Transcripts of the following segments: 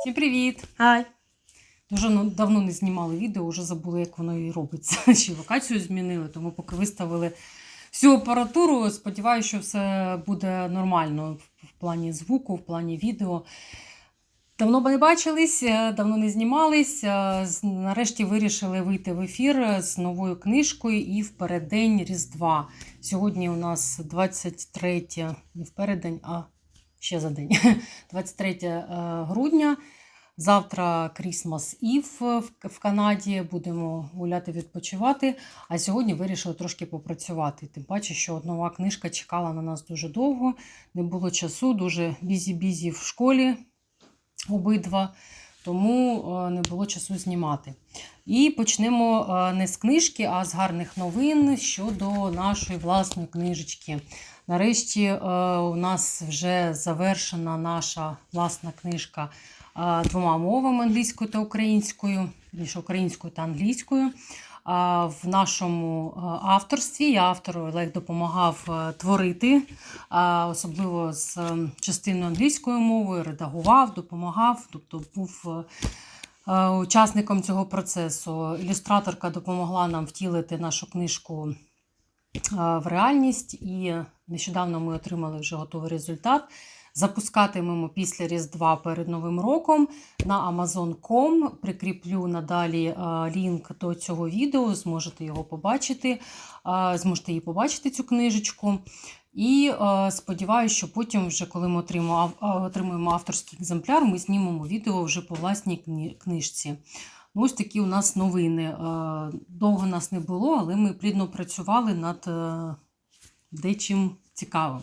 Всім привіт! Ай. Дуже ну, давно не знімали відео, вже забули, як воно і робиться. Ще локацію змінили, тому поки виставили всю апаратуру, сподіваюся, що все буде нормально в- в плані звуку, в плані відео. Давно не бачились, е, давно не знімались. е, Нарешті вирішили вийти в ефір з новою книжкою і в переддень Різдва. Сьогодні у нас 23, не в переддень, а ще за день. 23 е, грудня. Завтра Крісмас Ів в Канаді. Будемо гуляти, відпочивати. А сьогодні вирішили трошки попрацювати. Тим паче, що нова книжка чекала на нас дуже довго, не було часу, дуже бізі-бізі в школі обидва, тому е, не було часу знімати. І почнемо е, не з книжки, а з гарних новин щодо нашої власної книжечки. Нарешті е, у нас вже завершена наша власна книжка е, двома мовами англійською та українською, більше українською та англійською. А В нашому е, авторстві я автору Олег допомагав е, творити, особливо з е, частиною англійською мовою, редагував, допомагав, тобто був е, е, учасником цього процесу. Ілюстраторка допомогла нам втілити нашу книжку е, в реальність, і нещодавно ми отримали вже готовий результат. Запускатимемо після Різдва перед Новим роком на Amazon.com. Прикріплю надалі е, лінк до цього відео, зможете його побачити, е, зможете її побачити, цю книжечку. І е, сподіваюся, що потім, вже коли ми отримуємо авторський екземпляр, ми знімемо відео вже по власній книжці. Ну, ось такі у нас новини. Довго нас не було, але ми плідно працювали над дечим цікавим.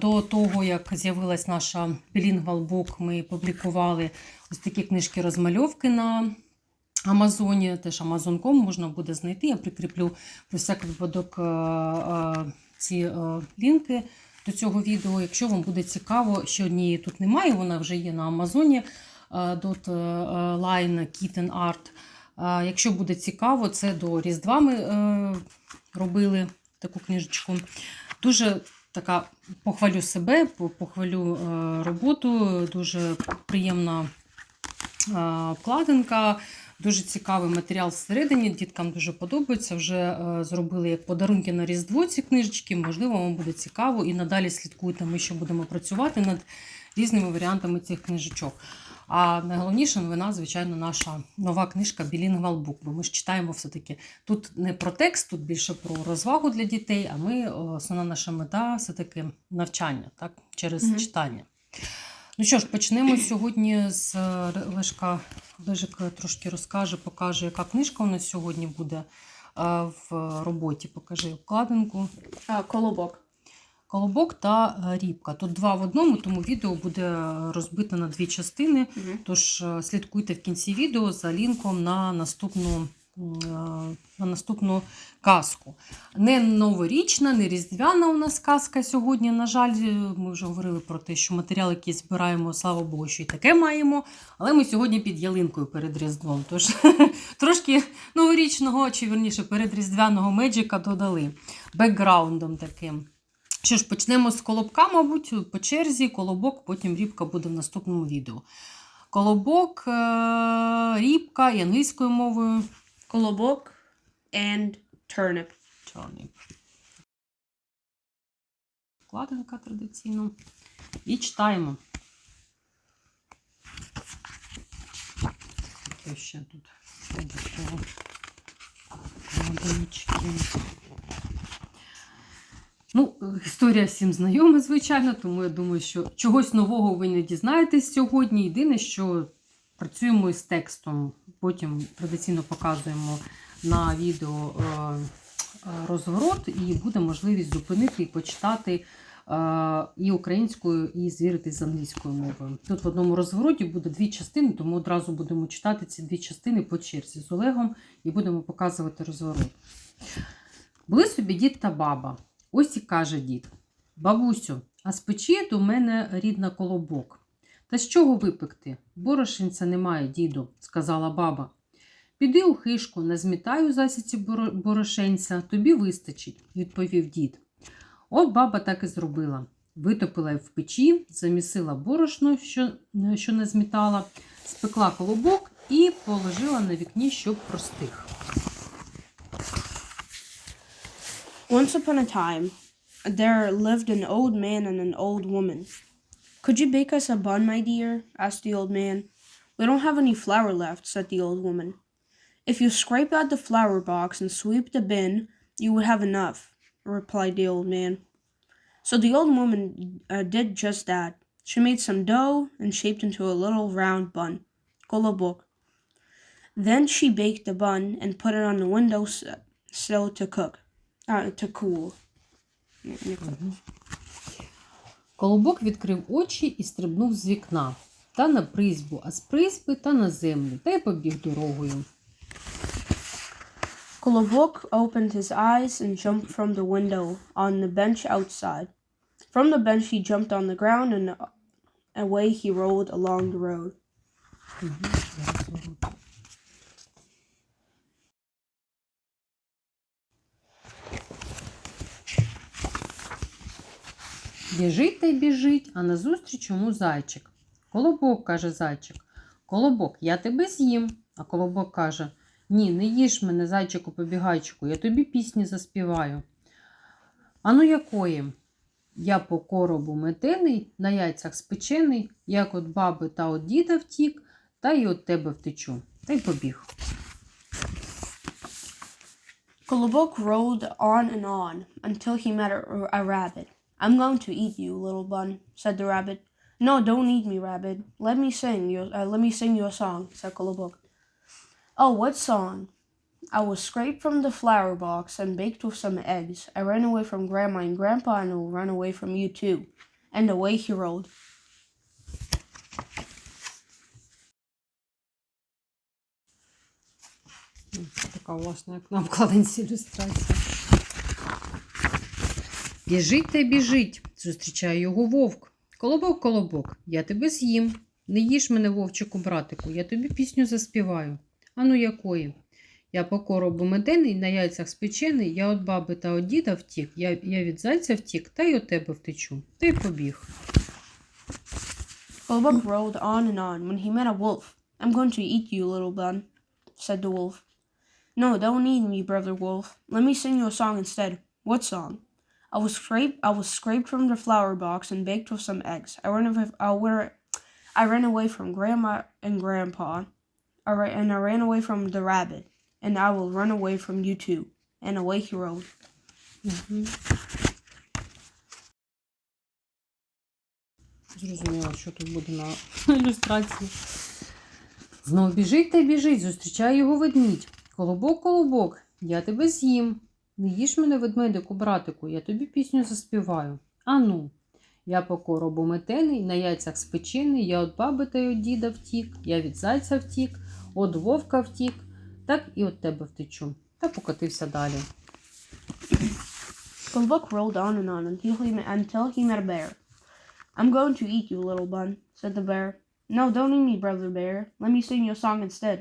До того, як з'явилась наша Book, ми публікували ось такі книжки розмальовки на Амазоні. Теж Amazon.com можна буде знайти. Я прикріплю про всякий випадок е, е, ці е, лінки до цього відео. Якщо вам буде цікаво, ще однієї тут немає, вона вже є на Амазоні. Dot Line Kitten Art. Якщо буде цікаво, це до Різдва ми робили таку книжечку. Дуже така похвалю себе, похвалю е, роботу, дуже приємна е, обкладинка, дуже цікавий матеріал всередині. Діткам дуже подобається. Вже е, зробили як подарунки на Різдво ці книжечки. Можливо, вам буде цікаво і надалі слідкуйте. Ми ще будемо працювати над різними варіантами цих книжечок. А найголовніша новина, звичайно, наша нова книжка Bilingual Book, бо ми ж читаємо все-таки тут не про текст, тут більше про розвагу для дітей, а ми основна наша мета все-таки навчання так, через Мгм. читання. Ну що ж, почнемо сьогодні з е, Лешка. Лежик трошки розкаже, покаже, яка книжка у нас сьогодні буде е, в роботі. Покажи обкладинку. Колобок. Колобок та е, рібка. Тут два в одному, тому відео буде розбите на дві частини. Угу. Тож е, слідкуйте в кінці відео за лінком на наступну, е, на наступну казку. Не новорічна, не різдвяна у нас казка сьогодні. На жаль, ми вже говорили про те, що матеріал, який збираємо, слава Богу, що і таке маємо. Але ми сьогодні під ялинкою перед Різдвом. Тож трошки новорічного, чи верніше передріздвяного меджика додали бекграундом таким. Що ж, почнемо з колобка, мабуть, по черзі, колобок, потім рібка буде в наступному відео. Колобок, е, рібка і англійською мовою Колобок and turnip. чорний. Вкладинка традиційно. І читаємо. Таке ще тут кладиночки. Ну, історія всім знайома, звичайно, тому я думаю, що чогось нового ви не дізнаєтесь сьогодні. Єдине, що працюємо із текстом. Потім традиційно показуємо на відео е, е, розворот, і буде можливість зупинити і почитати е, і українською, і звіритись з англійською мовою. Тут в одному розвороті буде дві частини, тому одразу будемо читати ці дві частини по черзі з Олегом і будемо показувати розворот. Були собі дід та баба. Ось і каже дід: Бабусю, а спечи до мене рідна колобок. Та з чого випекти? Борошенця немає, діду, сказала баба. Піди у хишку, назмітай у засіці борошенця, тобі вистачить, відповів дід. От баба так і зробила. витопила в печі, замісила борошно, що, що не змітала, спекла колобок і положила на вікні, щоб простих. Once upon a time, there lived an old man and an old woman. Could you bake us a bun, my dear? asked the old man. We don't have any flour left, said the old woman. If you scrape out the flour box and sweep the bin, you would have enough, replied the old man. So the old woman uh, did just that. She made some dough and shaped into a little round bun, kolobok. Then she baked the bun and put it on the window sill to cook, uh, to cool. Колобок відкрив очі і стрибнув з вікна. Та на призьбу, а з призьби та на землю, та й побіг дорогою. Kolobok opened his eyes and jumped from the window on the bench outside. From the bench, he jumped on the ground and away he rolled along the road. Біжить та й біжить, а назустріч йому зайчик. Колобок, каже зайчик. Колобок, я тебе з'їм. А колобок каже: Ні, не їж мене, зайчику побігайчику, я тобі пісні заспіваю. Ану якої? Я по коробу метений, на яйцях спечений, як от баби та от діда втік, та й от тебе втечу. Та й побіг. Kolobok rolled on and on until he met a rabbit. I'm going to eat you, little bun, said the rabbit. No, don't eat me, rabbit. Let me sing you. Uh, let me sing you a song, said Kolobok. Oh, what song? I was scraped from the flour box and baked with some eggs. I ran away from Grandma and Grandpa, and will run away from you too. And away he rolled. Така власне, як на обкладинці ілюстрація. Біжить та біжить, зустрічає його вовк. Колобок, колобок, я тебе з'їм. Не їж мене, вовчику, братику, я тобі пісню заспіваю. Ану якої? Я по коробу медений, на яйцях спечений, я от баби та от діда втік, я, я від зайця втік, та й от тебе втечу. Та й побіг. Kolobok rolled on and on when he met a wolf. I'm going to eat you, little bun, said the wolf. No, don't eat me, brother wolf. Let me sing you a song instead. What song? I was scraped. I was scraped from the flour box and baked with some eggs. I ran away. I, were, I ran away from grandma and grandpa. I ra- and I ran away from the rabbit. And I will run away from you too. And away he що тут буде на ілюстрації. Знов біжить та біжить, зустрічає його ведмідь. Колобок, колобок, я тебе з'їм. Не їж мене, ведмедику, братику, я тобі пісню заспіваю. Ану, я по коробу метений, на яйцях спечений, я от баби та й от діда втік, я від зайця втік, от вовка втік, так і от тебе втечу. Та покотився далі. Kolobok rolled on and on until he, until he met a bear. I'm going to eat you, little bun, said the bear. No, don't eat me, brother bear. Let me sing you a song instead,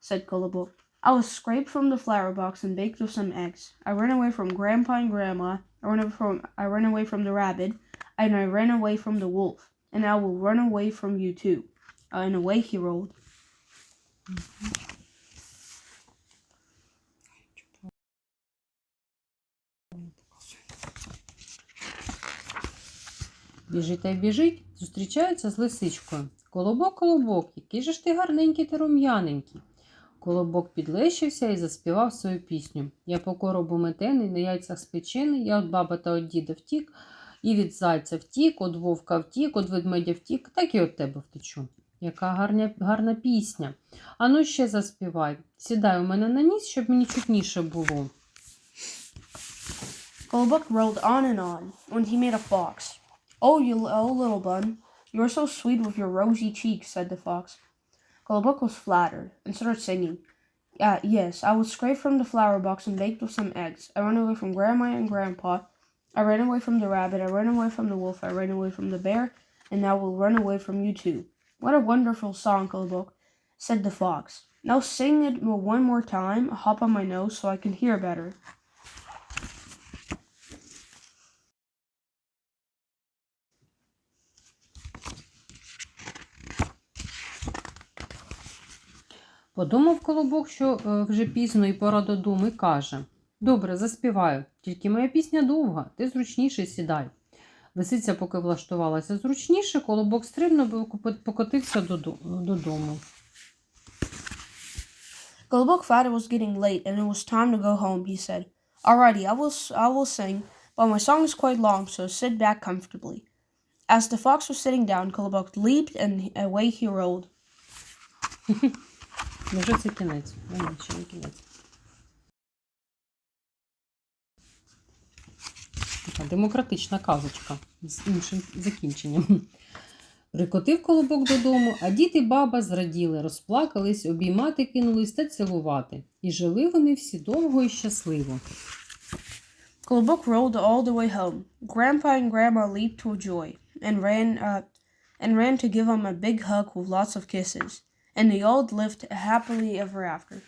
said Kolobok. I was scraped from the flour box and baked with some eggs. I ran away from Grandpa and Grandma. I ran away from I ran away from the rabbit, and I ran away from the wolf. And I will run away from you too. Uh, and away he rolled. Біжить та й біжить, зустрічається з лисичкою. Колобок, колобок, який же ж ти гарненький та рум'яненький. Колобок підлещився і заспівав свою пісню. Я по коробу метений, на яйцях спечений, я от баба та от діда втік, і від зайця втік, от вовка втік, от ведмедя втік, так і от тебе втечу. Яка гарня, гарна пісня. Ану ще заспівай. Сідай у мене на ніс, щоб мені чутніше було. Kolobok rolled on and on when he met a fox. Oh, you oh, little bun, you're so sweet with your rosy cheeks, said the fox. Kolobok was flattered and started singing. Uh, yes, I was scraped from the flower box and baked with some eggs. I ran away from Grandma and Grandpa. I ran away from the rabbit. I ran away from the wolf. I ran away from the bear. And now will run away from you too. What a wonderful song, Kolobok, said the fox. Now sing it one more time, hop on my nose so I can hear better. Подумав колобок, що е, вже пізно і пора додому, і каже: Добре, заспіваю, тільки моя пісня довга, ти зручніше сідай. Лисиця, поки влаштувалася зручніше, колобок стрибнув і покотився додому. Kolobok thought it was getting late and it was time to go home. He said, "Alrighty, I will. I will sing, but my song is quite long, so sit back comfortably." As the fox was sitting down, Kolobok leaped and away he rolled. Ну, вже це кінець. Ні, ще не кінець. Така демократична казочка з іншим закінченням. Прикотив колобок додому, а дід і баба зраділи, розплакались, обіймати кинулись та цілувати. І жили вони всі довго і щасливо. Kolobok rolled all the way home. Grandpa and Grandma leaped with joy and ran uh, and ran to give him a big hug with lots of kisses. And they all lived happily ever after.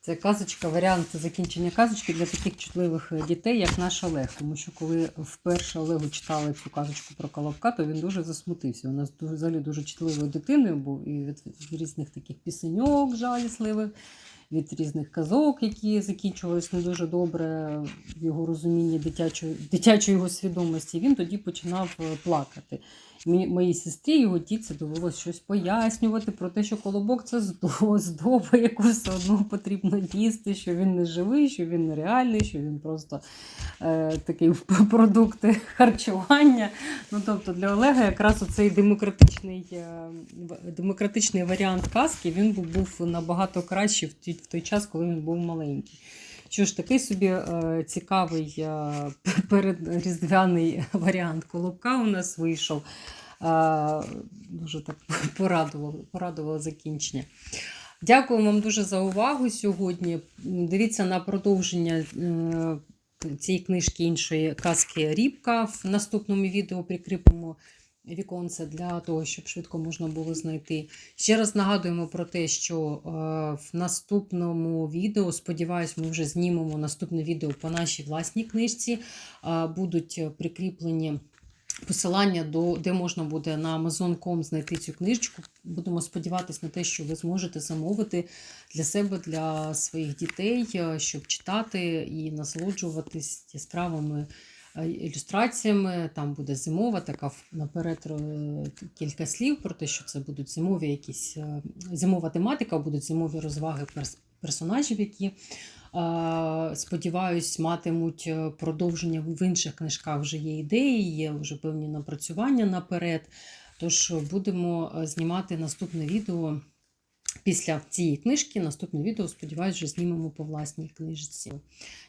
Це казочка, варіант закінчення казочки для таких чутливих е, дітей, як наш Олег. Тому що коли вперше Олегу читали цю казочку про колобка, то він дуже засмутився. У нас взагалі дуже чутливою дитиною був і від різних таких пісеньок жалісливих, від різних казок, які закінчувалися не дуже добре в його розумінні дитячої, дитячої його свідомості. Він тоді починав е, плакати. Моїй сестрі його тітці довелося щось пояснювати про те, що колобок це здоба, яку все одно потрібно їсти, що він не живий, що він не реальний, що він просто е, такий продукт харчування. Ну, тобто для Олега якраз оцей демократичний, е, демократичний варіант казки він був набагато кращий в той час, коли він був маленький. Що ж, такий собі е, цікавий е, передріздвяний варіант колобка у нас вийшов. Е, дуже так порадувало, порадувало закінчення. Дякую вам дуже за увагу сьогодні. Дивіться на продовження цієї книжки іншої казки Рібка. В наступному відео прикріпимо віконце для того, щоб швидко можна було знайти. Ще раз нагадуємо про те, що е, в наступному відео, сподіваюсь, ми вже знімемо наступне відео по нашій власній книжці. Е, будуть прикріплені посилання, до, де можна буде на Amazon.com знайти цю книжечку. Будемо сподіватися на те, що ви зможете замовити для себе, для своїх дітей, е, щоб читати і насолоджуватись яскравими ілюстраціями. Там буде зимова, така наперед е, кілька слів про те, що це будуть зимові якісь е, зимова тематика, будуть зимові розваги перс- персонажів, які. е, Сподіваюсь, матимуть е, продовження в інших книжках вже є ідеї, є вже певні напрацювання наперед. Тож будемо е, знімати наступне відео після цієї книжки. Наступне відео, сподіваюсь, вже знімемо по власній книжці.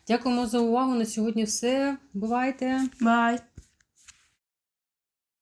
Дякуємо за увагу. На сьогодні все. Бувайте! Bye.